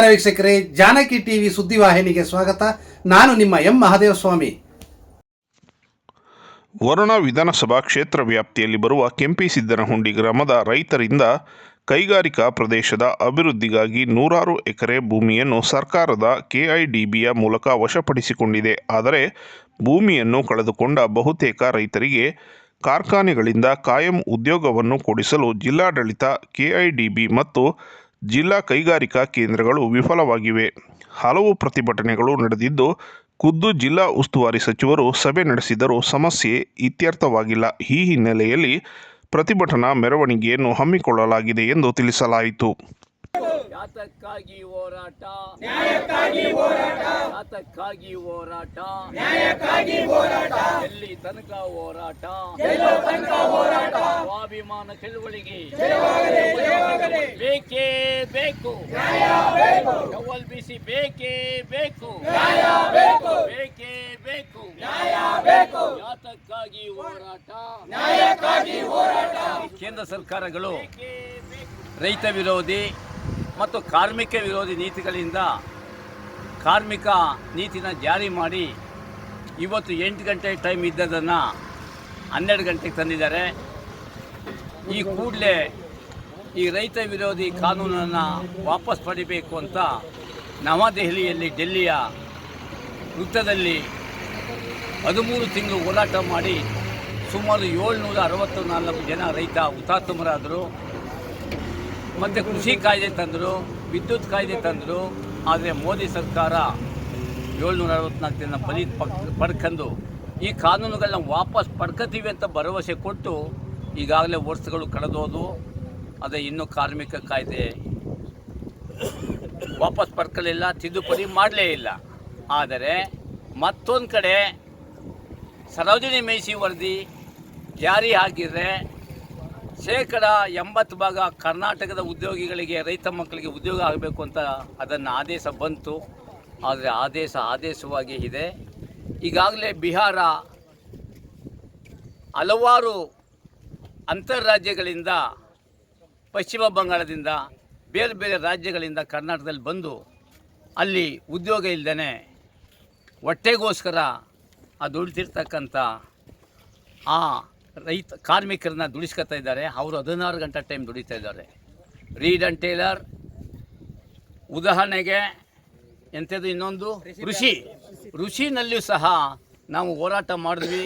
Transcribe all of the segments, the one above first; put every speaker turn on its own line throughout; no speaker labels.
ನಮಸ್ಕಾರ ವೀಕ್ಷಕರೇ, ಜಾನಕಿ ಟಿವಿ ಸುದ್ದಿವಾಹಿನಿಗೆ ಸ್ವಾಗತ. ನಾನು ನಿಮ್ಮ ಎಂ ಮಹದೇವಸ್ವಾಮಿ.
ವರುಣ ವಿಧಾನಸಭಾ ಕ್ಷೇತ್ರ ವ್ಯಾಪ್ತಿಯಲ್ಲಿ ಬರುವ ಕೆಂಪಿಸಿದ್ದನಹುಂಡಿ ಗ್ರಾಮದ ರೈತರಿಂದ ಕೈಗಾರಿಕಾ ಪ್ರದೇಶದ ಅಭಿವೃದ್ಧಿಗಾಗಿ ನೂರಾರು ಎಕರೆ ಭೂಮಿಯನ್ನು ಸರ್ಕಾರದ ಕೆಐಡಿಬಿಯ ಮೂಲಕ ವಶಪಡಿಸಿಕೊಂಡಿದೆ. ಆದರೆ ಭೂಮಿಯನ್ನು ಕಳೆದುಕೊಂಡ ಬಹುತೇಕ ರೈತರಿಗೆ ಕಾರ್ಖಾನೆಗಳಿಂದ ಕಾಯಂ ಉದ್ಯೋಗವನ್ನು ಕೊಡಿಸಲು ಜಿಲ್ಲಾಡಳಿತ, ಕೆಐಡಿಬಿ ಮತ್ತು ಜಿಲ್ಲಾ ಕೈಗಾರಿಕಾ ಕೇಂದ್ರಗಳು ವಿಫಲವಾಗಿವೆ. ಹಲವು ಪ್ರತಿಭಟನೆಗಳು ನಡೆದಿದ್ದು, ಖುದ್ದು ಜಿಲ್ಲಾ ಉಸ್ತುವಾರಿ ಸಚಿವರು ಸಭೆ ನಡೆಸಿದರೂ ಸಮಸ್ಯೆ ಇತ್ಯರ್ಥವಾಗಿಲ್ಲ. ಈ ಹಿನ್ನೆಲೆಯಲ್ಲಿ ಪ್ರತಿಭಟನಾ ಮೆರವಣಿಗೆಯನ್ನು ಹಮ್ಮಿಕೊಳ್ಳಲಾಗಿದೆ ಎಂದು ತಿಳಿಸಲಾಯಿತು.
ಯಾತಕ್ಕಾಗಿ ಹೋರಾಟ? ನ್ಯಾಯಕ್ಕಾಗಿ ಹೋರಾಟ. ಯಾತಕ್ಕಾಗಿ ಹೋರಾಟ? ನ್ಯಾಯಕ್ಕಾಗಿ ಹೋರಾಟ. ಎಲ್ಲಿ ತನಕ ಹೋರಾಟ? ತನಕ ಹೋರಾಟ. ಸ್ವಾಭಿಮಾನ ಚಳುವಳಿಗೆ ಬೇಕೇ ಬೇಕು. ಡಬಲ್ ಬಿಸಿ ಬೇಕೇ ಬೇಕು. ಬೇಕೇ. ಬೇಕು ಯಾತಕ್ಕಾಗಿ ಹೋರಾಟ? ನ್ಯಾಯಕ್ಕಾಗಿ ಹೋರಾಟ. ಕೇಂದ್ರ ಸರ್ಕಾರಗಳು ರೈತ ವಿರೋಧಿ ಮತ್ತು ಕಾರ್ಮಿಕ ವಿರೋಧಿ ನೀತಿಗಳಿಂದ ಕಾರ್ಮಿಕ ನೀತಿನ ಜಾರಿ ಮಾಡಿ ಇವತ್ತು ಎಂಟು ಗಂಟೆ ಟೈಮ್ ಇದ್ದದನ್ನು ಹನ್ನೆರಡು ಗಂಟೆಗೆ ತಂದಿದ್ದಾರೆ. ಈ ಕೂಡಲೇ ಈ ರೈತ ವಿರೋಧಿ ಕಾನೂನನ್ನು ವಾಪಸ್ ಪಡಿಬೇಕು ಅಂತ ನವದೆಹಲಿಯಲ್ಲಿ ಡೆಲ್ಲಿಯ ವೃತ್ತದಲ್ಲಿ ಹದಿಮೂರು ತಿಂಗಳು ಹೋರಾಟ ಮಾಡಿ ಸುಮಾರು ಏಳ್ನೂರ ಅರವತ್ತು ನಾಲ್ಕು ಜನ ರೈತ ಹುತಾತ್ಮರಾದರು. ಮತ್ತು ಕೃಷಿ ಕಾಯ್ದೆ ತಂದರು, ವಿದ್ಯುತ್ ಕಾಯ್ದೆ ತಂದರು, ಆದರೆ ಮೋದಿ ಸರ್ಕಾರ ಏಳ್ನೂರ ಅರವತ್ನಾಲ್ಕು ದಿನ ಬಲಿ ಪಕ್, ಪಡ್ಕೊಂಡು ಈ ಕಾನೂನುಗಳನ್ನ ವಾಪಸ್ ಪಡ್ಕೊತೀವಿ ಅಂತ ಭರವಸೆ ಕೊಟ್ಟು ಈಗಾಗಲೇ ವರ್ಷಗಳು ಕಳೆದೋದು. ಅದೇ ಇನ್ನೂ ಕಾರ್ಮಿಕ ಕಾಯ್ದೆ ವಾಪಸ್ ಪಡ್ಕಲಿಲ್ಲ, ತಿದ್ದುಪಡಿ ಮಾಡಲೇ ಇಲ್ಲ. ಆದರೆ ಮತ್ತೊಂದು ಕಡೆ ಸರೋಜಿನಿ ಮೇಸಿ ವರದಿ ಜಾರಿ ಆಗಿದ್ರೆ ಶೇಕಡ ಎಂಬತ್ತು ಭಾಗ ಕರ್ನಾಟಕದ ಉದ್ಯೋಗಿಗಳಿಗೆ, ರೈತ ಮಕ್ಕಳಿಗೆ ಉದ್ಯೋಗ ಆಗಬೇಕು ಅಂತ ಅದನ್ನು ಆದೇಶ ಬಂತು. ಆದರೆ ಆದೇಶ ಆದೇಶವಾಗಿ ಇದೆ. ಈಗಾಗಲೇ ಬಿಹಾರ ಹಲವಾರು ಅಂತಾರಾಜ್ಯಗಳಿಂದ ಪಶ್ಚಿಮ ಬಂಗಾಳದಿಂದ, ಬೇರೆ ಬೇರೆ ರಾಜ್ಯಗಳಿಂದ ಕರ್ನಾಟಕದಲ್ಲಿ ಬಂದು ಅಲ್ಲಿ ಉದ್ಯೋಗ ಇಲ್ಲದೇ ಹೊಟ್ಟೆಗೋಸ್ಕರ ಆ ದುಡಿತಿರ್ತಕ್ಕಂಥ ಆ ರೈತ ಕಾರ್ಮಿಕರನ್ನ ದುಡಿಸ್ಕೊತಾ ಇದ್ದಾರೆ. ಅವರು ಹದಿನಾರು ಗಂಟೆ ಟೈಮ್ ದುಡಿತಾ ಇದ್ದಾರೆ. ರೀಡ್ ಅಂಡ್ ಟೇಲರ್ ಉದಾಹರಣೆಗೆ ಎಂಥದ್ದು ಇನ್ನೊಂದು? ಋಷಿ ಋಷಿನಲ್ಲಿಯೂ ಸಹ ನಾವು ಹೋರಾಟ ಮಾಡಿದ್ವಿ.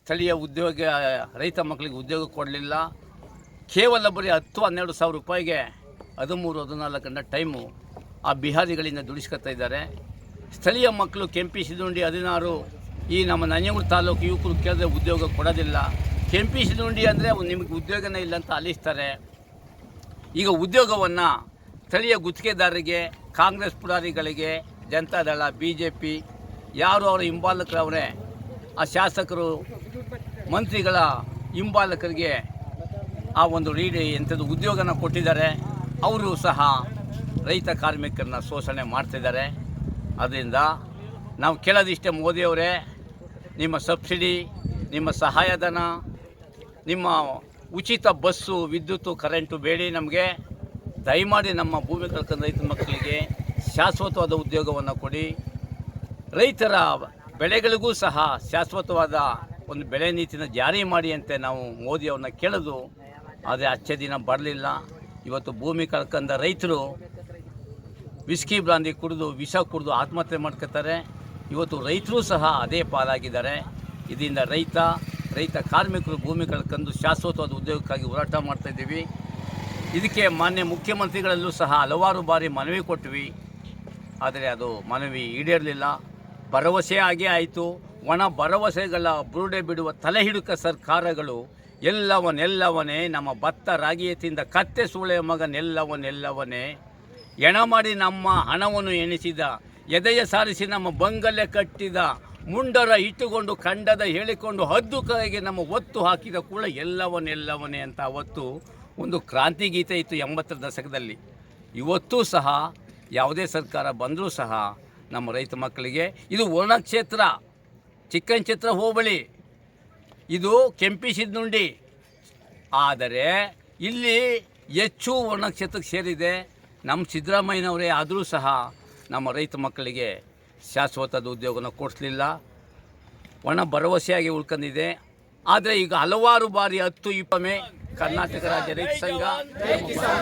ಸ್ಥಳೀಯ ಉದ್ಯೋಗ, ರೈತ ಮಕ್ಕಳಿಗೆ ಉದ್ಯೋಗ ಕೊಡಲಿಲ್ಲ. ಕೇವಲ ಬರೀ ಹತ್ತು, ಹನ್ನೆರಡು ಸಾವಿರ ರೂಪಾಯಿಗೆ ಹದಿಮೂರು, ಹದಿನಾಲ್ಕು ಗಂಟೆ ಟೈಮು ಆ ಬಿಹಾರಿಗಳಿಂದ ದುಡಿಸ್ಕೊತಾ ಇದ್ದಾರೆ. ಸ್ಥಳೀಯ ಮಕ್ಕಳು ಕೆಂಪಿ ಸಿದುಂಡಿ ಹದಿನಾರು, ಈ ನಮ್ಮ ನಂಜನಗೂಡು ತಾಲೂಕು ಯುವಕರು ಕೇಳಿದ್ರೆ ಉದ್ಯೋಗ ಕೊಡೋದಿಲ್ಲ. ಕೆಂಪಿ ಸಿದುಂಡಿ ಅಂದರೆ ನಿಮಗೆ ಉದ್ಯೋಗನೇ ಇಲ್ಲ ಅಂತ ಅಲಿಸ್ತಾರೆ ಈಗ ಉದ್ಯೋಗವನ್ನು ಸ್ಥಳೀಯ ಗುತ್ತಿಗೆದಾರರಿಗೆ, Congress ಪುಡಾರಿಗಳಿಗೆ Janata Dal B J P ಯಾರು ಅವರ ಹಿಂಬಾಲಕರವರೇ? ಆ ಶಾಸಕರು, ಮಂತ್ರಿಗಳ ಹಿಂಬಾಲಕರಿಗೆ ಆ ಒಂದು ರೀಡಿ ಎಂಥದ್ದು ಉದ್ಯೋಗನ ಕೊಟ್ಟಿದ್ದಾರೆ. ಅವರು ಸಹ ರೈತ ಕಾರ್ಮಿಕರನ್ನ ಶೋಷಣೆ ಮಾಡ್ತಿದ್ದಾರೆ. ಅದರಿಂದ ನಾವು ಕೇಳೋದಿಷ್ಟೇ ಮೋದಿಯವರೇ, ನಿಮ್ಮ ಸಬ್ಸಿಡಿ, ನಿಮ್ಮ ಸಹಾಯಧನ ನಿಮ್ಮ ಉಚಿತ ಬಸ್ಸು, ವಿದ್ಯುತ್ತು, ಕರೆಂಟು ಬೇಡಿ ನಮಗೆ. ದಯಮಾಡಿ ನಮ್ಮ ಭೂಮಿ ಕಳ್ಕೊಂಡ ರೈತ ಮಕ್ಕಳಿಗೆ ಶಾಶ್ವತವಾದ ಉದ್ಯೋಗವನ್ನು ಕೊಡಿ. ರೈತರ ಬೆಳೆಗಳಿಗೂ ಸಹ ಶಾಶ್ವತವಾದ ಒಂದು ಬೆಳೆ ನೀತಿನ ಜಾರಿ ಮಾಡಿ ಅಂತ ನಾವು ಮೋದಿಯವ್ರನ್ನ ಕೇಳೋದು. ಆದರೆ ಅಚ್ಚೆ ದಿನ ಬರಲಿಲ್ಲ. ಇವತ್ತು ಭೂಮಿ ಕಳ್ಕೊಂಡ ರೈತರು ವಿಸ್ಕಿ ಬ್ರಾಂದಿ ಕುಡಿದು, ವಿಷ ಕುಡಿದು ಆತ್ಮಹತ್ಯೆ ಮಾಡ್ಕೋತಾರೆ. ಇವತ್ತು ರೈತರು ಸಹ ಅದೇ ಪಾಲಾಗಿದ್ದಾರೆ. ಇದರಿಂದ ರೈತ ರೈತ ಕಾರ್ಮಿಕರು ಭೂಮಿ ಕಳ್ಕೊಂಡು ಶಾಶ್ವತವಾದ ಉದ್ಯೋಗಕ್ಕಾಗಿ ಹೋರಾಟ ಮಾಡ್ತಾಯಿದ್ದೀವಿ ಇದಕ್ಕೆ ಮಾನ್ಯ ಮುಖ್ಯಮಂತ್ರಿಗಳಲ್ಲೂ ಸಹ ಹಲವಾರು ಬಾರಿ ಮನವಿ ಕೊಟ್ವಿ. ಆದರೆ ಅದು ಮನವಿ ಈಡೇರಲಿಲ್ಲ. ಭರವಸೆ ಆಗೇ ಆಯಿತು. ಒಣ ಭರವಸೆಗಳ ಬುರುಡೆ ಬಿಡುವ ತಲೆ ಹಿಡುಕ ಸರ್ಕಾರಗಳು ಎಲ್ಲವನ್ನೆಲ್ಲವನೇ ನಮ್ಮ ಭತ್ತ ರಾಗಿಯ ತಿಂದ ಕತ್ತೆ ಸೂಳೆ ಮಗನೆಲ್ಲವನ್ನೆಲ್ಲವನೇ ಎಣ ಮಾಡಿ ನಮ್ಮ ಹಣವನ್ನು ಎಣಿಸಿದ, ಎದೆಯ ಸಾರಿಸಿ ನಮ್ಮ ಬಂಗಲೆ ಕಟ್ಟಿದ ಮುಂಡರ ಇಟ್ಟುಕೊಂಡು ಖಂಡದ ಹೇಳಿಕೊಂಡು ಹದ್ದು ಕರೆಗೆ ನಮ್ಮ ಒತ್ತು ಹಾಕಿದ ಕೂಡ ಎಲ್ಲವನ್ನೆಲ್ಲವನೇ ಅಂತ ಅವತ್ತು ಒಂದು ಕ್ರಾಂತಿ ಗೀತೆ ಇತ್ತು ಎಂಬತ್ತರ ದಶಕದಲ್ಲಿ. ಇವತ್ತೂ ಸಹ, ಯಾವುದೇ ಸರ್ಕಾರ ಬಂದರೂ ಸಹ ನಮ್ಮ ರೈತ ಮಕ್ಕಳಿಗೆ ಇದು ವರ್ಣ ಕ್ಷೇತ್ರ ಚಿಕ್ಕಂಚಿತ್ರ ಹೋಬಳಿ. ಇದು ಕೆಂಪಿ ನುಂಡಿ ಆದರೆ ಇಲ್ಲಿ ಹೆಚ್ಚು ವರ್ಣಕ್ಷೇತ್ರಕ್ಕೆ ಸೇರಿದೆ. ನಮ್ಮ ಸಿದ್ದರಾಮಯ್ಯನವರೇ ಆದರೂ ಸಹ ನಮ್ಮ ರೈತ ಮಕ್ಕಳಿಗೆ ಶಾಶ್ವತದ ಉದ್ಯೋಗನ ಕೊಡಿಸ್ಲಿಲ್ಲ. ಒಣ ಭರವಸೆಯಾಗಿ ಉಳ್ಕೊಂಡಿದೆ. ಆದರೆ ಈಗ ಹಲವಾರು ಬಾರಿ ಹತ್ತು ಇಪ್ಪಮೆ ಕರ್ನಾಟಕ ರಾಜ್ಯ ರೈತ ಸಂಘ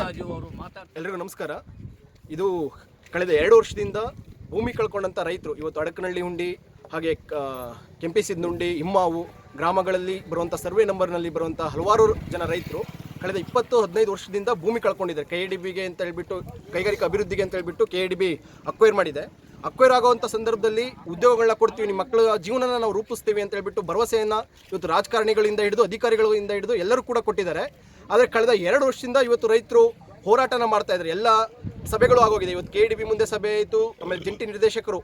ರಾಜು ಅವರು ಮಾತಾಡ್ತಾರೆ
ಎಲ್ರಿಗೂ ನಮಸ್ಕಾರ. ಇದು ಕಳೆದ ಎರಡು ವರ್ಷದಿಂದ ಭೂಮಿ ಕಳ್ಕೊಂಡಂಥ ರೈತರು, ಇವತ್ತು ಅಡಕನಹಳ್ಳಿ ಹುಂಡಿ, ಹಾಗೆ ಕೆಂಪಿಸಿದ್ನುಂಡಿ ಇಮ್ಮಾವು ಗ್ರಾಮಗಳಲ್ಲಿ ಬರುವಂಥ ಸರ್ವೆ ನಂಬರ್ನಲ್ಲಿ ಬರುವಂಥ ಹಲವಾರು ಜನ ರೈತರು ಕಳೆದ ಇಪ್ಪತ್ತು, ಹದಿನೈದು ವರ್ಷದಿಂದ ಭೂಮಿ ಕಳ್ಕೊಂಡಿದ್ದಾರೆ. ಕೆ ಡಿ ಬಿಗೆ ಅಂತ ಹೇಳ್ಬಿಟ್ಟು, ಕೈಗಾರಿಕಾ ಅಭಿವೃದ್ಧಿಗೆ ಅಂತ ಹೇಳ್ಬಿಟ್ಟು ಕೆ ಡಿ ಬಿ ಅಕ್ವೈರ್ ಮಾಡಿದೆ. ಅಕ್ವೈರ್ ಆಗುವಂಥ ಸಂದರ್ಭದಲ್ಲಿ ಉದ್ಯೋಗಗಳನ್ನ ಕೊಡ್ತೀವಿ ನಿಮ್ಮ ಮಕ್ಕಳ ಜೀವನನ ನಾವು ರೂಪಿಸ್ತೀವಿ ಅಂತ ಹೇಳ್ಬಿಟ್ಟು ಭರವಸೆಯನ್ನು ಇವತ್ತು ರಾಜಕಾರಣಿಗಳಿಂದ ಹಿಡಿದು ಅಧಿಕಾರಿಗಳಿಂದ ಹಿಡಿದು ಎಲ್ಲರೂ ಕೂಡ ಕೊಟ್ಟಿದ್ದಾರೆ. ಆದರೆ ಕಳೆದ ಎರಡು ವರ್ಷದಿಂದ ಇವತ್ತು ರೈತರು ಹೋರಾಟನ ಮಾಡ್ತಾ ಇದ್ದಾರೆ. ಎಲ್ಲ ಸಭೆಗಳು ಆಗೋಗಿದೆ. ಇವತ್ತು ಕೆ ಡಿ ಬಿ ಮುಂದೆ ಸಭೆ ಆಯಿತು ಆಮೇಲೆ ಜಂಟಿ ನಿರ್ದೇಶಕರು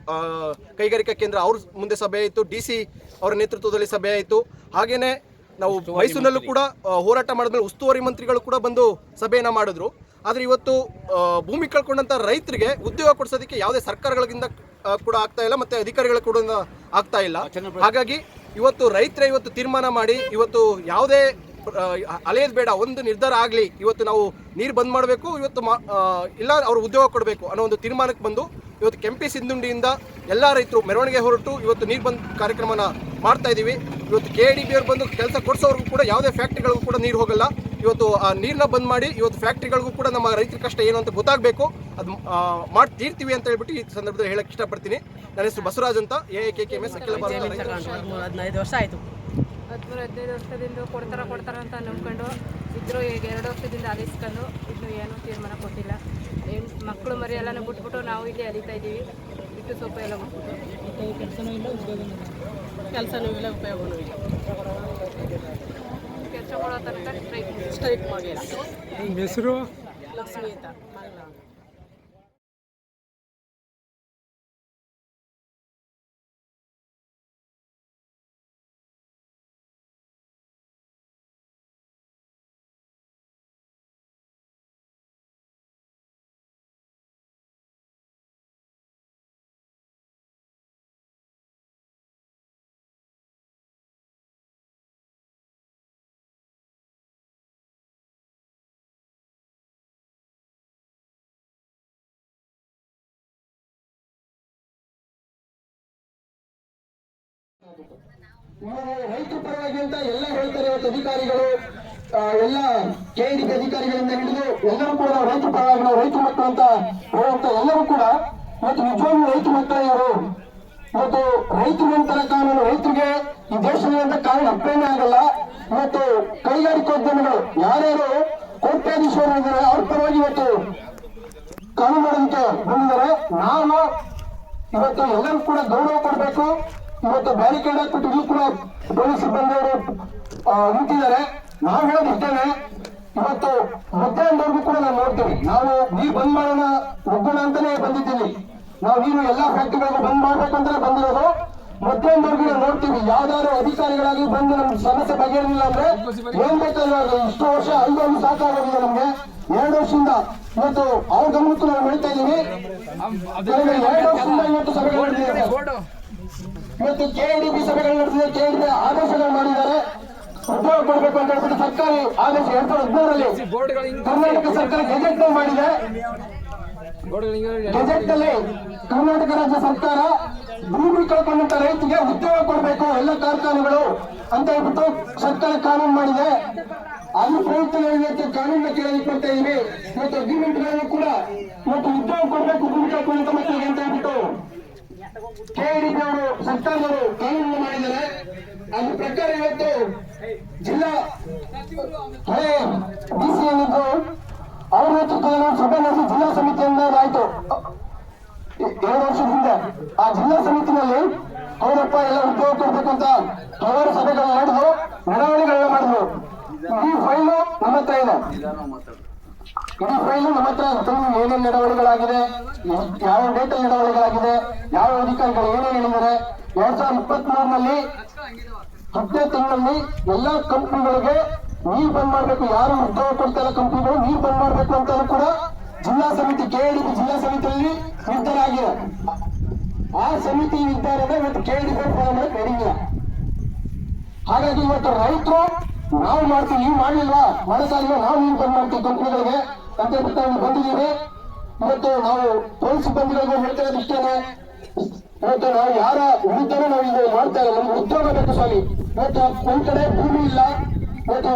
ಕೈಗಾರಿಕಾ ಕೇಂದ್ರ ಅವ್ರ ಮುಂದೆ ಸಭೆ ಆಯಿತು ಡಿ ಸಿ ಅವರ ನೇತೃತ್ವದಲ್ಲಿ ಸಭೆ ಆಯಿತು. ಹಾಗೆಯೇ ನಾವು ಮೈಸೂರಿನಲ್ಲೂ ಕೂಡ ಹೋರಾಟ ಮಾಡಿದ್ಮೇಲೆ ಉಸ್ತುವಾರಿ ಮಂತ್ರಿಗಳು ಕೂಡ ಬಂದು ಸಭೆಯನ್ನ ಮಾಡಿದ್ರು. ಆದರೆ ಇವತ್ತು ಭೂಮಿ ಕಳ್ಕೊಂಡಂಥ ರೈತರಿಗೆ ಉದ್ಯೋಗ ಕೊಡಿಸೋದಕ್ಕೆ ಯಾವುದೇ ಸರ್ಕಾರಗಳಿಂದ ಕೂಡ ಆಗ್ತಾ ಇಲ್ಲ ಮತ್ತೆ ಅಧಿಕಾರಿಗಳ ಕೂಡ ಆಗ್ತಾ ಇಲ್ಲ. ಹಾಗಾಗಿ ಇವತ್ತು ರೈತರೇ ಇವತ್ತು ತೀರ್ಮಾನ ಮಾಡಿ ಇವತ್ತು ಯಾವುದೇ ಅಲೆಯದು ಬೇಡ ಒಂದು ನಿರ್ಧಾರ ಆಗಲಿ ಇವತ್ತು ನಾವು ನೀರು ಬಂದ್ ಮಾಡಬೇಕು ಇವತ್ತು ಇಲ್ಲ ಅವರು ಉದ್ಯೋಗ ಕೊಡಬೇಕು ಅನ್ನೋ ಒಂದು ತೀರ್ಮಾನಕ್ಕೆ ಬಂದು ಇವತ್ತು ಕೆಂಪಿ ಸಿಂಧುಂಡಿಯಿಂದ ಎಲ್ಲ ರೈತರು ಮೆರವಣಿಗೆ ಹೊರಟು ಇವತ್ತು ನೀರು ಬಂದ್ ಕಾರ್ಯಕ್ರಮನ ಮಾಡ್ತಾ ಇದ್ದೀವಿ ಇವತ್ತು ಕೆ ಡಿ ಬಿ ಅವ್ರು ಬಂದು ಕೆಲಸ ಕೊಡಿಸೋರ್ಗೂ ಕೂಡ ಯಾವುದೇ ಫ್ಯಾಕ್ಟ್ರಿಗಳಿಗೂ ಕೂಡ ನೀರು ಹೋಗಲ್ಲ. ಇವತ್ತು ಆ ನೀರನ್ನ ಬಂದ್ ಮಾಡಿ ಇವತ್ತು ಫ್ಯಾಕ್ಟ್ರಿಗಳಿಗೂ ಕೂಡ ನಮ್ಮ ರೈತರ ಕಷ್ಟ ಏನು ಅಂತ ಗೊತ್ತಾಗಬೇಕು. ಅದು ಮಾಡಿ ತೀರ್ತೀವಿ ಅಂತ ಹೇಳ್ಬಿಟ್ಟು ಈ ಸಂದರ್ಭದಲ್ಲಿ ಹೇಳಕ್ಕೆ ಇಷ್ಟಪಡ್ತೀನಿ. ನನ್ನ ಹೆಸರು ಬಸವರಾಜ್ ಅಂತ A K K M S ಅಖಿಲ ಭಾರತ
ಹದಿನೈದು ವರ್ಷ ಆಯಿತು.
ಹದಿಮೂರು ಹದಿನೈದು ವರ್ಷದಿಂದ ಕೊಡ್ತಾರ ಕೊಡ್ತಾರ ಅಂತ ನಂಬ್ಕೊಂಡು ಇದ್ರು ಈಗ ಎರಡು ವರ್ಷದಿಂದ ಅಲಿಸ್ಕೊಂಡು ಇನ್ನು ಏನೂ ತೀರ್ಮಾನ ಕೊಟ್ಟಿಲ್ಲ. ಏನು ಮಕ್ಕಳು ಮರಿ ಎಲ್ಲನೂ ಬಿಟ್ಬಿಟ್ಟು ನಾವು ಇಲ್ಲಿ ಅಲಿತಾ ಇದ್ದೀವಿ ಇಟ್ಟು ಸೊಪ್ಪು ಎಲ್ಲ ಬಿಟ್ಬಿಟ್ಟು
ಕೆಲಸನೂ ಇಲ್ಲ ಉದ್ಯೋಗನೂ ಇಲ್ಲ. ಕೆಲಸನೂ ಇಲ್ಲ ಉಪಯೋಗನೂ ಇಲ್ಲ.
ಕೊಡೋ ತನಕ ಸ್ಟ್ರೈಕ್
ಸ್ಟ್ರೈಕ್ ಮಾಡಿಲ್ಲ
ಹೆಸರು?
ಲಕ್ಷ್ಮಿ ಅಂತ.
ರೈತರ ಪರವಾಗಿ ಅಂತ ಎಲ್ಲ ಹೇಳ್ತಾರೆ ಇವತ್ತು ಅಧಿಕಾರಿಗಳು ಎಲ್ಲ ಕೆ ಡಿ ಪಿ ಅಧಿಕಾರಿಗಳಿಂದ ಹಿಡಿದು ಎಲ್ಲರೂ ಕೂಡ ರೈತರ ಪರವಾಗಿ ನಾವು ರೈತ ಮಕ್ಕಳು ಅಂತ ಹೇಳುವಂತ ಎಲ್ಲರೂ ಕೂಡ ಇವತ್ತು ನಿಜವಾಗಿ ರೈತ ಮಕ್ಕಳ ಇವರು. ಇವತ್ತು ರೈತರು ಅಂತರ ಕಾನೂನು ರೈತರಿಗೆ ಈ ದೇಶದಿಂದ ಕಾನೂನು ಅಪ್ಲೈನೇ ಆಗಲ್ಲ. ಇವತ್ತು ಕೈಗಾರಿಕೋದ್ಯಮಿಗಳು ಯಾರ್ಯಾರು ಕೋಟ್ಯಾಧೀಶ್ವರರು ಇದ್ದಾರೆ, ಅವ್ರ ಪರವಾಗಿ ಇವತ್ತು ಕಾನೂನು ಮಾಡೋದಕ್ಕೆ ಬಂದಿದ್ದಾರೆ. ನಾವು ಇವತ್ತು ಎಲ್ಲರೂ ಕೂಡ ಗೌರವ ಕೊಡಬೇಕು. ಇವತ್ತು ಬ್ಯಾರಿಕೇಡ್ ಹಾಕ್ಬಿಟ್ಟು ಇಲ್ಲೂ ಕೂಡ ಪೊಲೀಸ್ ಸಿಬ್ಬಂದಿಯವರು ನಿಂತಿದ್ದಾರೆ. ನಾವು ಹೇಳೋದು ಇಷ್ಟೇನೆ ಇವತ್ತು ಮಧ್ಯಾಹ್ನದವರೆಗೂ ಕೂಡ ನಾವು ನೋಡ್ತೀನಿ. ನಾವು ನೀರು ಬಂದ್ ಮಾಡೋಣ ನುಗ್ಗೋಣ ಅಂತಾನೆ ಬಂದಿದ್ದೀನಿ. ನಾವು ನೀರು ಎಲ್ಲಾ ಫ್ಯಾಕ್ಟ್ರಿಗಳಿಗೂ ಬಂದ್ ಮಾಡ್ಬೇಕು ಅಂತಾನೆ ಬಂದಿರೋದು. ಮಧ್ಯಾಹ್ನದವರೆಗೂ ನಾವು ನೋಡ್ತೀವಿ ಯಾವ್ದಾದ್ರು ಅಧಿಕಾರಿಗಳಾಗಿ ಬಂದು ನಮ್ ಸಮಸ್ಯೆ ಬಗೆಹರಿಲ್ಲ ಅಂದ್ರೆ ಏನ್ ಅದು? ಇಷ್ಟು ವರ್ಷ ಐದು ಸಾಕಾಗೋದಿಲ್ಲ ನಮ್ಗೆ. ಎರಡು ವರ್ಷದಿಂದ ಇವತ್ತು ಅವ್ರ ಗಮನಕ್ಕೂ ನಾವು ಹೇಳ್ತಾ ಇದೀವಿ ಎರಡು ವರ್ಷದಿಂದ ಇವತ್ತು ಸಭೆ ಇವತ್ತು ಕೆಎಡಿಬಿ ಸಭೆಗಳು ನಡೆಸಿದ ಕೇಂದ್ರ ಆದೇಶಗಳು ಮಾಡಿದ್ದಾರೆ. ಉದ್ಯೋಗ ಕೊಡಬೇಕು ಅಂತ ಹೇಳ್ಬಿಟ್ಟು ಸರ್ಕಾರಿ ಆದೇಶ ಎರಡ್ ಸಾವಿರದ ಹದಿಮೂರರಲ್ಲಿ ಕರ್ನಾಟಕ ಸರ್ಕಾರ ಗೆಜೆಟ್ ಮಾಡಿದೆ. ಗೆಜೆಟ್ನಲ್ಲಿ ಕರ್ನಾಟಕ ರಾಜ್ಯ ಸರ್ಕಾರ ಭೂಮಿ ಕಳ್ಕೊಂಡಂತ ರೈತರಿಗೆ ಉದ್ಯೋಗ ಕೊಡಬೇಕು, ಎಲ್ಲ ಕಾರ್ಖಾನೆಗಳು ಅಂತ ಹೇಳ್ಬಿಟ್ಟು ಸರ್ಕಾರ ಕಾನೂನು ಮಾಡಿದೆ. ಅದು ಪ್ರಯುಕ್ತ ಕಾನೂನು ಕೇಳಿ ಕೊಡ್ತಾ ಕೇಳಲಿಕ್ಕೆ ಮತ್ತು ಇದೀವಿ. ಇವತ್ತು ಅಗ್ರಿಮೆಂಟ್ಗಳನ್ನು ಕೂಡ ಇವತ್ತು ಉದ್ಯೋಗ ಕೊಡಬೇಕು, ಭೂಮಿ ಕಳ್ಕೊಂಡಂತ ಮಕ್ಕಳಿಗೆ. ಅಂತ ಹೇಳ್ಬಿಟ್ಟು ಕೆಡಿಪಿ ಅವರು ಸರ್ಕಾರದವರು ಕಾನೂನು ಮಾಡಿದ್ದಾರೆ. ಅದ್ರ ಪ್ರಕಾರ ಇವತ್ತು ಜಿಲ್ಲಾ ಹಳೆ ಡಿಸಿ ಏನಿದ್ರು ಅವ್ರ ನೇತೃತ್ವದಲ್ಲಿ ಸಭೆ ನಡೆಸಿ ಜಿಲ್ಲಾ ಸಮಿತಿಯಿಂದ ಆಯ್ತು ಎರಡು ವರ್ಷದ ಹಿಂದೆ ಆ ಜಿಲ್ಲಾ ಸಮಿತಿನಲ್ಲಿ ಅವರಪ್ಪ ಎಲ್ಲ ಉದ್ಯೋಗ ಕೊಡ್ಬೇಕಂತ ಹಲವಾರು ಸಭೆಗಳನ್ನ ನಡೆದು ಮೆರವಣಿಗೆಗಳನ್ನ ಮಾಡಿದ್ರು. ಈ ಫೈಲು ನಮ್ಮ ಹತ್ರ ಇದೆ. ಇಡೀ ನಮ್ಮ ಹತ್ರ ಏನೇನು ನಡವಳಿಗಳಾಗಿದೆ. ಯಾವ ಡೇಟ್ ನಡವಳಿಗಳಾಗಿದೆ, ಯಾವ ಅಧಿಕಾರಿಗಳು ಏನೇನು ಹೇಳಿದ್ದಾರೆ. ಎರಡ್ ಸಾವಿರದ ಇಪ್ಪತ್ತ್ ಮೂರನಲ್ಲಿ ಹತ್ತನೇ ತಿಂಗಳಲ್ಲಿ ಎಲ್ಲಾ ಕಂಪ್ನಿಗಳಿಗೆ ನೀರ್ ಬಂದ್ ಮಾಡ್ಬೇಕು. ಯಾರು ಉದ್ಯೋಗ ಕೊಡ್ತಾ ಇಲ್ಲ ಕಂಪ್ನಿಗಳು, ನೀರ್ ಬಂದ್ ಮಾಡ್ಬೇಕು ಅಂತ ಕೂಡ ಜಿಲ್ಲಾ ಸಮಿತಿ ಕೇಳಿದ ಜಿಲ್ಲಾ ಸಮಿತಿಯಲ್ಲಿ ನಿರ್ಧಾರ ಆಗಿದೆ. ಆ ಸಮಿತಿ ನಿರ್ಧಾರದ ಇವತ್ತು ಫಾಲೋ ಮಾಡಕ್ ಹಾಗಾಗಿ ಇವತ್ತು ರೈತರು, ನಾವು ಮಾಡ್ತೀವಿ, ನೀವು ಮಾಡಲಿಲ್ವಾ? ಮಳೆಗಾಲ ನಾವು ನೀರು ಬಂದ್ ಮಾಡ್ತೀವಿ ಕಂಪ್ನಿಗಳಿಗೆ. ಅಂತ ನಾವು ಬಂದಿದ್ದೀವಿ ಇವತ್ತು ನಾವು ಪೊಲೀಸ್ ಸಿಬ್ಬಂದಿಗಳಿಗೂ ಹೇಳ್ತಾ ಇದ್ದೇನೆ. ಇವತ್ತು ನಾವು ಯಾರ ವಿರುದ್ಧನೂ ನಾವು ಇದು ಮಾಡ್ತಾ ಇಲ್ಲ. ನಮ್ಗೆ ಉದ್ಯೋಗ ಬೇಕು ಸ್ವಾಮಿ. ಇವತ್ತು ಒಂದ್ ಕಡೆ ಭೂಮಿ ಇಲ್ಲ. ಇವತ್ತು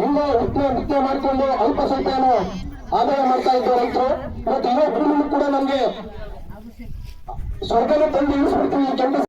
ಹಿಂದೆ ಉತ್ನ ನೃತ್ಯ ಮಾಡ್ಕೊಂಡು ಅಲ್ಪ ಸ್ವಲ್ಪ ಏನೋ ಆದಾಯ ಮಾಡ್ತಾ ಇದ್ದ ರೈತರು. ಇವತ್ತು ಇರೋ ಭೂಮಿನೂ ಕೂಡ ನಮ್ಗೆ ಸ್ವರ್ಗನ ತಂದು ಇಳಿಸ್ಬಿಡ್ತೀವಿ